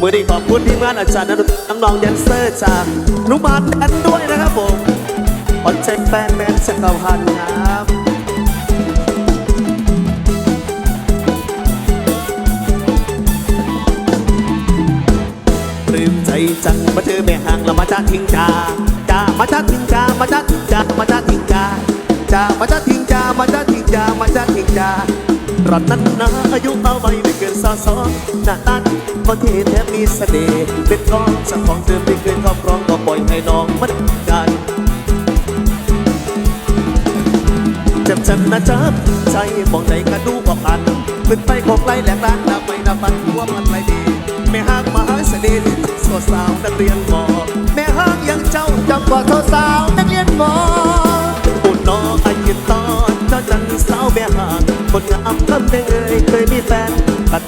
มือดีขอบคุณทีมงานอาจารย์นักน้องแดนเซอร์จากนุมานแอนด้วยนะครับผมขอเช็คแฟนแมนสกาวพันครับลืมใจจังมาเจอแม่ห่างแล้วมาจ้าทิ้งจ้าจ้ามาจ้าทิ้งจ้ามาจ้าทิ้งจ้ามาจ้าทิ้งจ้าจ้ามาจ้าทิ้งจ้ามาจ้าทิ้งจ้ามาจ้าทิ้งจ้า รอนนั้นนะอายุเอาไว้ไม่เกินสอสองหน้าตาก็เทแถมมีเสน่ห์เป็นกองเจ้าของเดิมไม่เคยครอบครองก็ปล่อยให้น้องมันกันเจ็บฉันนะจ๊ะใจมองไหนก็ดูบอกอันขึ้นไปของไรแหลกร้านน้ำไม่น้ำมันหัวมันไรดี แม่ห้างมหาเสน่ห์สดสาวนักเรียนหมอแม่ห้างยังเจ้าจำกว่าสาวนักเรียนหมอ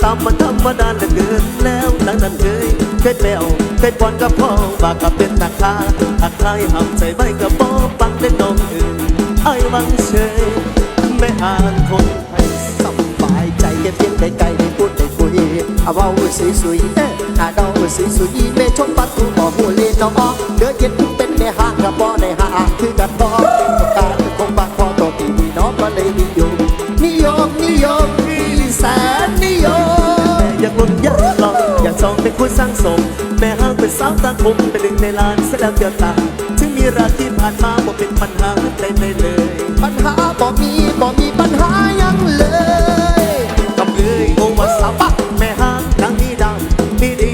ตามมันธรรมดาเหลือเกินแล้วหลังนั้นเคยเคยแปลวเคยปอนกับพ่อบากกับเป็นตาคาอาคายห้ำใจใบกับบ่ปังเล่นน้องอื่นไอ้วังเชยไม่อ่านคนให้สบายใจใจเย็นๆได้ไกลได้พูดได้คุยเอาเว้าสวยๆเอ๊ะหาเดาสวยๆเมชมปัดตูบ่หูเลนน้องเดือดเย็นเป็นในห้างกับบ่ในห้างคือกันบ่ประกาศคงบางพอตัวตีนีน้องก็เลยนิยมนิยมนิยมแสนนิ สาวตาคมเป็นหนึ่งในล้านเสียแล้วเดียวตาถึงมีราที่ผ่านมาบ่เป็นปัญหาใดๆเลย ปัญหาบ่มีบ่มีปัญหายังเลยกับเอ้ยโอวาสาวปะแม่ห้างนางมีดังมีดี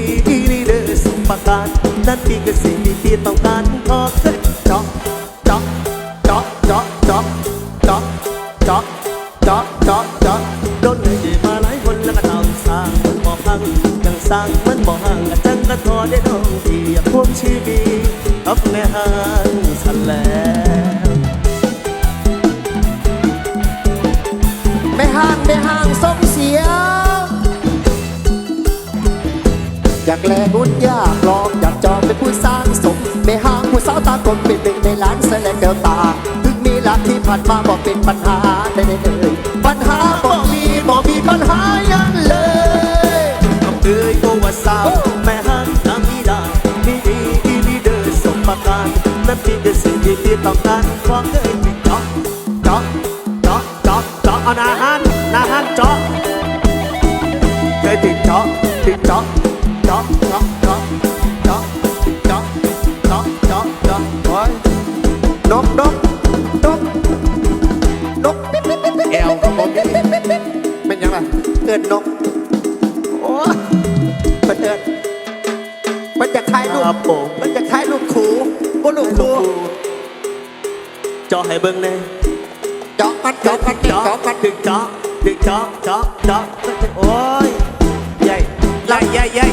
นี่เดอสมประการนั่นพี่ก็สิ่งที่พี่ต้องการขอเคย อยากพวงชีวิตกับแม่ห้างสันแล้วไม่ห่างไม่ห่างส่งเสียงอยากแลนุนยากลองอยากจองเป็นผู้สร้างสมไม่ห่างผู้สาวตากลมเป็นหนึ่งในล้านแสลงเดลตาถึงมีรักที่ผ่านมาบอกเป็นปัญหาได้เลยปัญหาบอกมีบอกมีปัญหายังเลยกับเอ้ยโอวาสาว ที่ต้องการขอเอ้ยเจาะเจาะเจาะเจาะเจาะเอาหน้าหันหน้าหันเจาะเคยติดเจาะติดเจาะเจาะเจาะเจาะเจาะเจาะเจาะเจาะเจาะโอ้ยนกนกนกนกปิ๊บปิ๊บปิ๊บปิ๊บแอวก็บ่มีเป็นยังไงเอินนกโอ้ยมันเอินมันจะถ่ายรูปครับผมมันจะถ่ายรูปขู่บ่รูปขู่ เจาะให้เบิ่งแน่เจาะมันเจาะมันเจาะเจาะมันถึงเจาะถึงเจาะเจาะเจาะโอ้ยใหญ่ใหญ่ใหญ่ใหญ่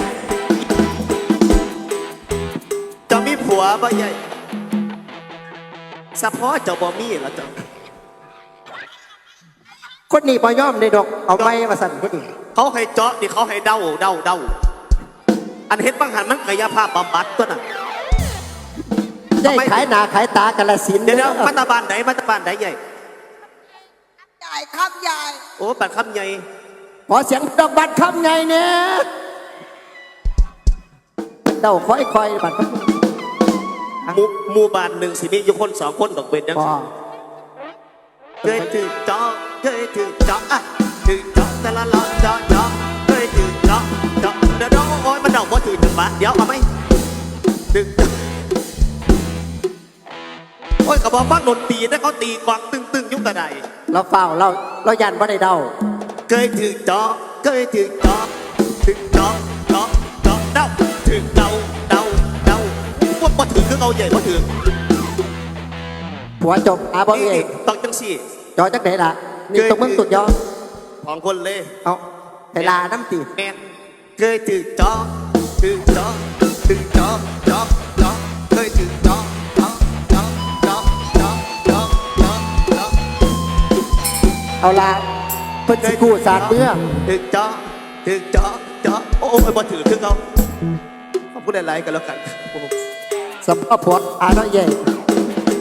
จะมีผัวบ่ใหญ่สะพอเจ้าบ่มีแล้วเจ้าคนนี้บ่ยอมได้ดอกเอาไม้มาสั่นคนนี้เขาให้เจาะนี่เขาให้เดาเดาเดาอันเฮ็ดบางหันมันกายภาพบำบัดตัวน่ะ ได้ทำไมขายหนาขายตากาลสินธุ์เดี๋ยวเดี๋ยวมัตตาบานไหนมัตตาบานไหนใหญ่ใหญ่ครับใหญ่โอ้ปันคำใหญ่ขอเสียงดอกบัตรคำไงเนี่ยเดาค่อยคอยๆบัตรหมู่หมู่บ้านหนึ่งสิมีอยู่คนสองคนดอกเบ็ดยังพอเคยถือเจาะเคยถือเจาะอะถือเจาะแต่ละละเจาะเจาะเคยถือเจาะเจาะเดี๋ยวเดี๋ยวโอ้ยมันเดาบ่ถือถึงบาทเดี๋ยวเอาไหมดึง โอ้ยกระบอกฟังดนตรีนะเขาตีกวางตึงตึงๆยุ่งกระไดเราเฝ้าเราเรายันว่าได้เดาเคยถือเจาะเคยถือเจาะถือเจาะเจาะเจาะเดาถือเดาเดาเดาว่าบ่ถือคือเอาใหญ่บ่ถือผัวจบอาบอกเอนี่กต้องจังสี่จอจักไหนล่ะนี่ตรงมึงตุดยอของคนเลยเอาเวลาน้ำตีแมนเคยถือจอถือจอถือจอจอ เอาละเพิ่นสิกู้สารเมื่อถือจอถือจอจอโอ้ยบ่ถือคือเขาขอบคุณหลายๆกันแล้วกันสำหรับผัวอาน้อยใหญ่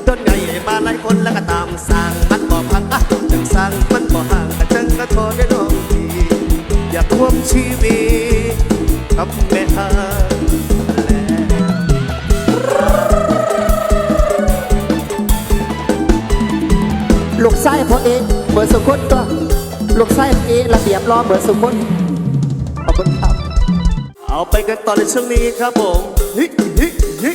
จนใหญ่มาหลายคนแล้วก็ตามสร้างมันบ่พังอะจังสร้างมันบ่ห่างกะจังก็โทษได้น้องทีอยากท่วมชีวิตกับแม่หา ลูกไส้เอระเบียบรอเบิดสุขคนขอบคุณครับ เอาไปกันต่อในช่วงนี้ครับผมฮิฮิฮิ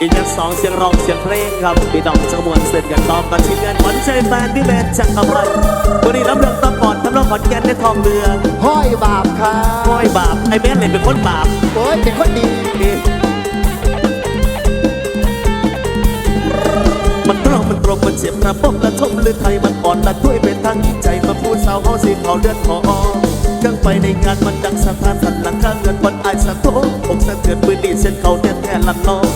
อีกอย่างสองเสียงร้องเสียงเพลงครับพี่น้องจังมวลเสร็จกันตอบกับทีมงานขวัญใจแฟนพี่แมนจักรพันธ์วันนี้รับเรื่องตะปอดทำน้องขอนแก่นในทองเรือห้อยบาปครับห้อยบาปไอ้แม่นเลยเป็นคนบาปโอ้ยเป็นคนดี มันตรงมันเจ็บระบบกระทบหรือไทยมันอ่อนละด้วยเป็นทั้งใจมาพูดสาวเฮาสิเขาเลือดหอกังไปในงานมันดังสถานสันหลังข้างเงินบนไอายสะโตอกสะเทือนปืนดีเส้นเขาแน่แท้ลันนอง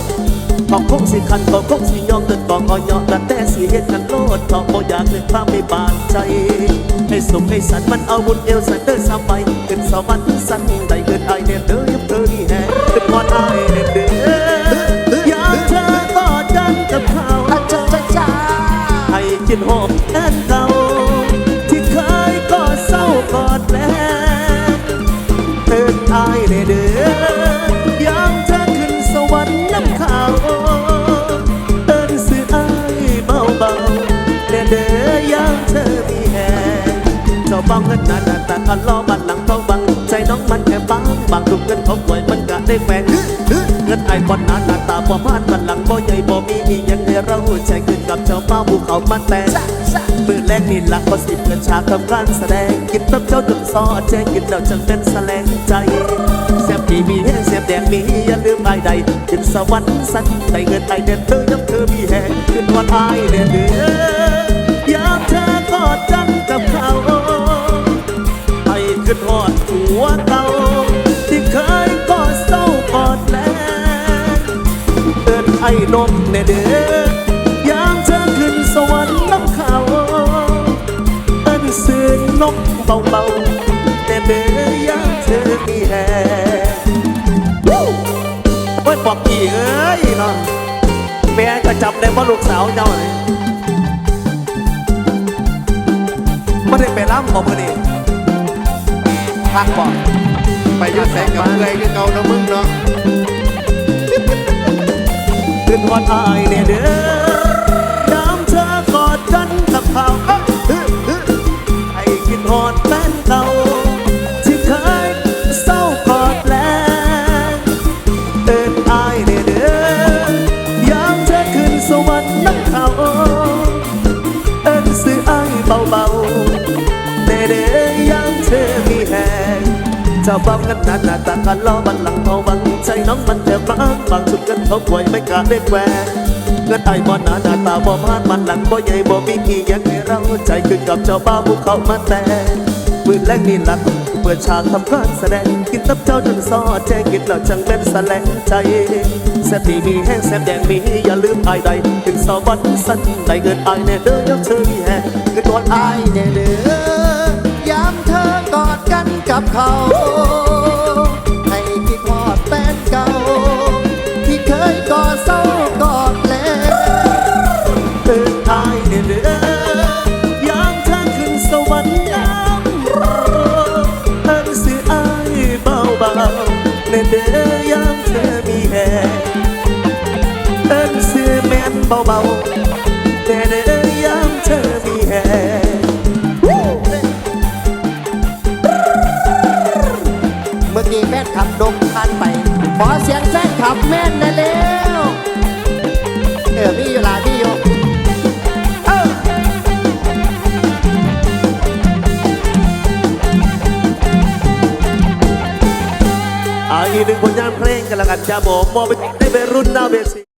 ขอบคงสิคันขอบคงสิยอมเดินกองออยอแต่แต่สิเหตุกันโลดขอบบ่อยากเลือกควาไม่บานใจ ให้สุขให้สันมันเอาบุญเอวสันเดินสาไปขึ้นสาวรรค์สันได้เกินไอายเด่นเด้อยับเธอนี่แฮขึ้นพอดไอายเด่นเด้อ กินหอมแอนเก่าที่เคยกอดเศร้ากอดแลเตือนอายเด้อเด้อยามเธอขึ้นสวรรค์น้ำขาวเตือนสื่ออายเบาเบาๆเด้อเด้อยามเธอมีแหงเจ้าบังเงินนานาตาอันล้อบันหลังท้องบังใจน้องมันแค่บังบางทุกเงินเขาป่วยมันกะได้แฝงเงินไอ้บอลนาหน้าตาบ่พานบันหลังบ่ใหญ่บ่มีอีหยังให้เราใจขึ้น กับเจ้าป้าภูเขามันแต่มือแรกนี่หลักพอสิบเงินฉากทำการแสดง กินตับเจ้าจนซอแจ้งกินแล้วจังเป็นแสลงใจแซ่บดีมีแห้งแซ่บแดงมีอย่าลืมไอ้ใดขึ้นสวรรค์สันได้เงินไอเด็ดเธอยับเธอมีแห้งขึ้นวันไอเด็ดเด้อยามเธอกอดกันกับเขาให้ขึ้นหอดหัวเก่าที่เคยกอดเศร้ากอดแลเอินไอ้นมเนเด้อ เบาๆเนเด้อยามเธอมีแฮวู้โอ้ยบอกกี่เอ้ยเนาะแม่ก็จำได้ว่าลูกสาวเจ้าเลยไม่ได้ไปร่ำบอกมาดิพักบอกไปยุ่ใส่กับเมื่อยคือเก่านะมึงเนาะขึ้นวันอายเนี่ยเด้อ เจ้าบ้านกันนาหนาตากันล้อบันหลังเขาบังใจน้องมันแทบบางบางชุดกันเขาป่วยไม่กล้าเด็กแหวเงินไอ้บ่หนาหน้าตาบ่พานมันหลังบ่ใหญ่บ่มีกี่ยังให้เราใจขึ้นกับเจ้าบ้านภูเขามาแต่มือแรกนี่หลักเปิดฉากทำการแสดงกินตับเจ้าจนซอแจ้งกินแล้วจังเป็นแสลงใจแซ่บดีมีแห้งแซ่บแดงมีอย่าลืมไอ้ใดถึงสวรรค์สันได้เงินไอ้แน่เด้อยกเธอมีแห้งคือตัวไอ้อายเนี่ยเด้อยามเธอกอดกันกับเขา ๆเนี่ยเด้อยามเธอมีแหงเอิ้นสิแม่นเบาๆแต่เด้อยามเธอมีแหงเมื่อกี้แฟนขับดมผ่านไป ขอเสียงแฟนขับแม่นน อ่าอีกห